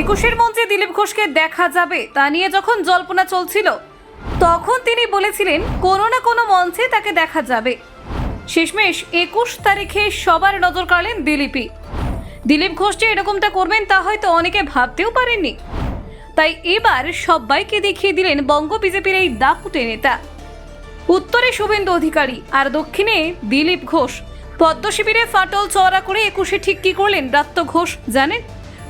একুশের মঞ্চে দিলীপ ঘোষকে দেখা যাবে তা নিয়ে যখন জল্পনা চলছিল, তখন তিনি বলেছিলেন, কোনো না কোনো মঞ্চে তাকে দেখা যাবে। শেষমেশ একুশ তারিখে সবার নজর কাড়লেন দিলীপই। দিলীপ ঘোষ যে এরকমটা করবেন তা হয়তো অনেকে ভাবতেও পারেননি। তাই এবার সবাইকে দেখিয়ে দিলেন বঙ্গ বিজেপির এই দাপুটে নেতা। উত্তরে শুভেন্দু অধিকারী আর দক্ষিণে দিলীপ ঘোষ। পদ্ম শিবিরে ফাটল চওড়া করে একুশে ঠিক কি করলেন ব্রাত্য ঘোষ, জানেন?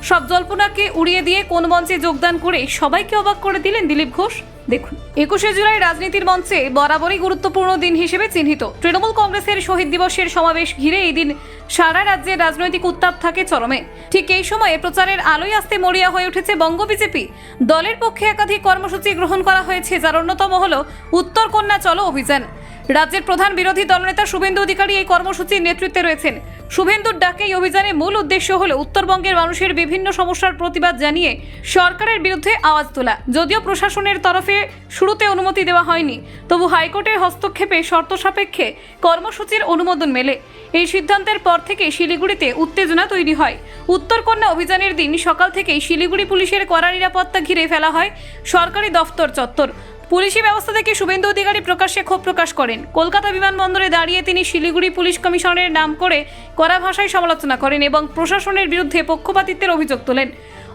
সব জল্পনাকে উড়িয়ে দিয়ে কোন মঞ্চে যোগদান করে সবাইকে অবাক করে দিলেন দিলীপ ঘোষ। দেখুন, একুশে জুলাই রাজনীতির মঞ্চে বরাবরই গুরুত্বপূর্ণ দিন হিসেবে চিহ্নিত। তৃণমূল কংগ্রেসের শহীদ দিবসের সমাবেশ ঘিরে এই দিন সারা রাজ্যে রাজনৈতিক উত্তাপ থাকে চরমে। ঠিক এই সময়ে প্রচারের আলোয় আসতে মরিয়া হয়ে উঠেছে বঙ্গ বিজেপি। দলের পক্ষে একাধিক কর্মসূচি গ্রহণ করা হয়েছে, যার অন্যতম হল উত্তর কন্যা চলো অভিযান। রাজ্যের প্রধান বিরোধী দলনেতা শুভেন্দু অধিকারী এই কর্মসূচির নেতৃত্বে রয়েছেন। শুভেন্দুর ডাকে এই অভিযানের মূল উদ্দেশ্য হল উত্তরবঙ্গের মানুষের বিভিন্ন সমস্যার প্রতিবাদ জানিয়ে সরকারের বিরুদ্ধে আওয়াজ তোলা। যদিও প্রশাসনের তরফে শুরুতে অনুমতি দেওয়া হয়নি, তবু হাইকোর্টের হস্তক্ষেপে শর্ত সাপেক্ষে কর্মসূচির অনুমোদন মেলে। এই সিদ্ধান্তের পর থেকে শিলিগুড়িতে উত্তেজনা তৈরি হয়। উত্তরকন্যা অভিযানের দিন সকাল থেকেই শিলিগুড়ি পুলিশের কড়া নিরাপত্তা ঘিরে ফেলা হয় সরকারি দফতর চত্বর। পুলিশি ব্যবস্থা থেকে শুভেন্দু অধিকারী প্রকাশ্যে ক্ষোভ প্রকাশ করেন। কলকাতা বিমানবন্দরে দাঁড়িয়ে তিনি শিলিগুড়ি পুলিশ কমিশনারের নাম করে কড়া ভাষায় সমালোচনা করেন এবং প্রশাসনের বিরুদ্ধে পক্ষপাতিত্বের অভিযোগ তোলেন।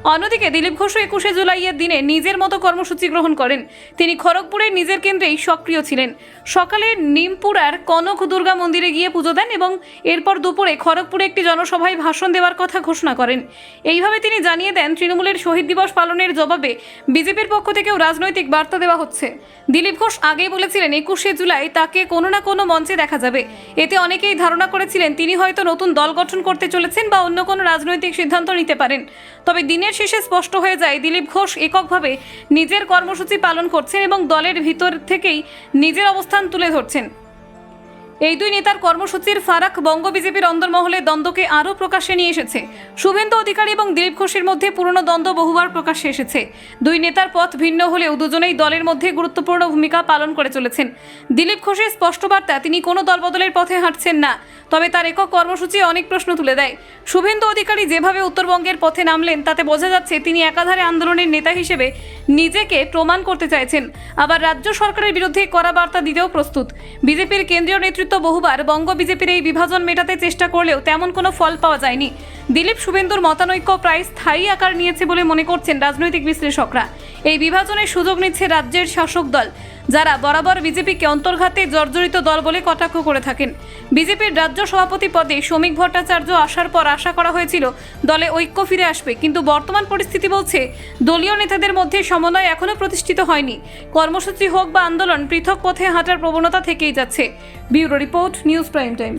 অন্যদিকে দিলীপ ঘোষ একুশে জুলাইয়ের দিনে নিজের মতো কর্মসূচি গ্রহণ করেন। তিনি খড়গপুরের নিজের কেন্দ্রেই সক্রিয় ছিলেন। সকালে নিমপুরার কনক দুর্গা মন্দিরে গিয়ে পুজো দেন এবং এরপর দুপুরে খড়গপুরে একটি জনসভায় ভাষণ দেওয়ার কথা ঘোষণা করেন। এইভাবে তিনি জানিয়ে দেন, তৃণমূলের শহীদ দিবস পালনের জবাবে বিজেপির পক্ষ থেকেও রাজনৈতিক বার্তা দেওয়া হচ্ছে। দিলীপ ঘোষ আগেই বলেছিলেন, একুশে জুলাই তাকে কোনো না কোনো মঞ্চে দেখা যাবে। এতে অনেকেই ধারণা করেছিলেন, তিনি হয়তো নতুন দল গঠন করতে চলেছেন বা অন্য কোনো রাজনৈতিক সিদ্ধান্ত নিতে পারেন। তবে দিনের শেষে স্পষ্ট হয়ে যায়। দিলীপ ঘোষ এককভাবে নিজের কর্মসূচি পালন করছেন এবং দলের ভিতর থেকেই নিজের অবস্থান তুলে ধরছেন। এই দুই নেতার কর্মসূচির ফারাক বঙ্গ বিজেপির অন্দরমহলে দ্বন্দ্বকে আরও প্রকাশ্যে নিয়ে এসেছে। শুভেন্দু অধিকারী এবং দিলীপ ঘোষের মধ্যে পুরনো দ্বন্দ্ব বহুবার প্রকাশ্যে এসেছে। দুই নেতার পথ ভিন্ন হলেও দুজনেই দলের মধ্যে গুরুত্বপূর্ণ ভূমিকা পালন করে চলেছেন। দিলীপ ঘোষের স্পষ্ট বার্তা, তিনি কোনো দলবদলের পথে হাঁটছেন না, তবে তার একক কর্মসূচি অনেক প্রশ্ন তুলে দেয়। শুভেন্দু অধিকারী যেভাবে উত্তরবঙ্গের পথে নামলেন, তাতে বোঝা যাচ্ছে তিনি একাধারে আন্দোলনের নেতা হিসেবে নিজেকে প্রমাণ করতে চাইছেন। আবার রাজ্য সরকারের বিরুদ্ধে কড়া বার্তা দিতেও প্রস্তুত। বিজেপির কেন্দ্রীয় নেতৃত্ব বহুবার, বঙ্গ বিজেপির এই বিভাজন মেটাতে চেষ্টা করলেও তেমন কোনো ফল পাওয়া যায়নি। দিলীপ শুভেন্দুর মতানৈক্য প্রায় স্থায়ী আকার নিয়েছে বলে মনে করছেন রাজনৈতিক বিশ্লেষকরা। এই বিভাজনের সুযোগ নিচ্ছে রাজ্যের শাসক দল, যারা বরাবর বিজেপিকে অন্তর্ঘাতে জর্জরিত দল বলে কটাক্ষ করে থাকেন। বিজেপির রাজ্য সভাপতি পদে শ্রমিক ভট্টাচার্য আসার পর আশা করা হয়েছিল দলে ঐক্য ফিরে আসবে, কিন্তু বর্তমান পরিস্থিতি বলছে দলীয় নেতাদের মধ্যে সমন্বয় এখনও প্রতিষ্ঠিত হয়নি। কর্মসূচি হোক বা আন্দোলন, পৃথক পথে হাঁটার প্রবণতা থেকেই যাচ্ছে। Bureau report, News Prime Times.